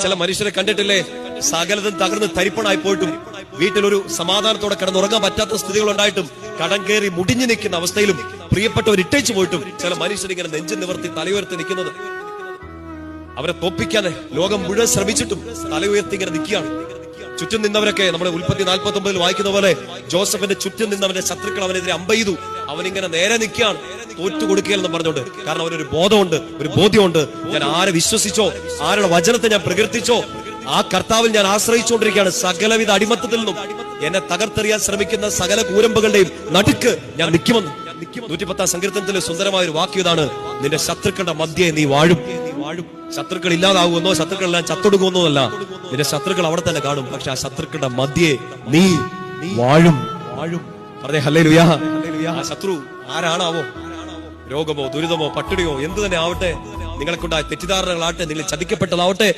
ചില മനുഷ്യരെ കണ്ടിട്ടില്ലേ? സകലതും തകർന്ന് തരിപ്പണായി പോയിട്ടും വീട്ടിലൊരു സമാധാനത്തോടെ കിടന്നുറങ്ങാൻ പറ്റാത്ത സ്ഥിതികൾ ഉണ്ടായിട്ടും കടം കയറി മുടിഞ്ഞു നിൽക്കുന്ന അവസ്ഥയിലും പ്രിയപ്പെട്ടവർ ഇട്ടേച്ചു പോയിട്ടും ചില മനുഷ്യർ ഇങ്ങനെ നെഞ്ചു നിവർത്തി തലയുയർത്തി നിൽക്കുന്നത്. അവരെ തോപ്പിക്കാതെ ലോകം മുഴുവൻ ശ്രമിച്ചിട്ടും തലയുയർത്തി ഇങ്ങനെ നിൽക്കുകയാണ്. ചുറ്റും നിന്നവരൊക്കെ നമ്മുടെ ഉൽപ്പത്തി നാൽപ്പത്തി ഒമ്പതിൽ വായിക്കുന്ന പോലെ ജോസഫിന്റെ ചുറ്റും നിന്നവന്റെ ശത്രുക്കൾ അവനെതിരെ അമ്പെയ്തു. അവനിങ്ങനെ നേരെ നിൽക്കുകയാണ്. തോറ്റു കൊടുക്കുകയെന്ന് പറഞ്ഞുകൊണ്ട് കാരണം അവനൊരു ബോധമുണ്ട് ഒരു ബോധ്യമുണ്ട്. ഞാൻ ആരെ വിശ്വസിച്ചോ ആരുടെ വചനത്തെ ഞാൻ പ്രകീർത്തിച്ചോ ആ കർത്താവിൽ ഞാൻ ആശ്രയിച്ചുകൊണ്ടിരിക്കുകയാണ് സകലവിധ അടിമത്തത്തിൽ നിന്നും. എന്നെ തകർത്തെറിയാൻ ശ്രമിക്കുന്ന സകല കൂരമ്പുകളുടെയും നടുക്ക് ഞാൻ നിൽക്കുമെന്ന്. നൂറ്റിപ്പത്താം സങ്കീർത്തനത്തിലെ സുന്ദരമായ ഒരു വാക്യം ഇതാണ് നിന്റെ ശത്രുക്കളുടെ മധ്യേ നീ വാഴും. വാഴും ശത്രുക്കൾ ഇല്ലാതാകുമെന്നോ ശത്രുക്കളെല്ലാം ചത്തൊടുക്കുമെന്നോ അല്ല നിന്റെ ശത്രുക്കൾ അവിടെ തന്നെ കാണും പക്ഷെ ആ ശത്രുക്കളുടെ മധ്യേ നീ വാഴും. വാഴും. പറഞ്ഞേ ഹല്ലേ ലുയാ ശത്രു ആരാണാവോ? രോഗമോ ദുരിതമോ പട്ടിണിയോ എന്തു തന്നെ ആവട്ടെ നിങ്ങളെ കൊണ്ടായ തെറ്റിദ്ധാരണകളാവട്ടെ നിങ്ങൾ ചതിക്കപ്പെട്ടതാവട്ടെ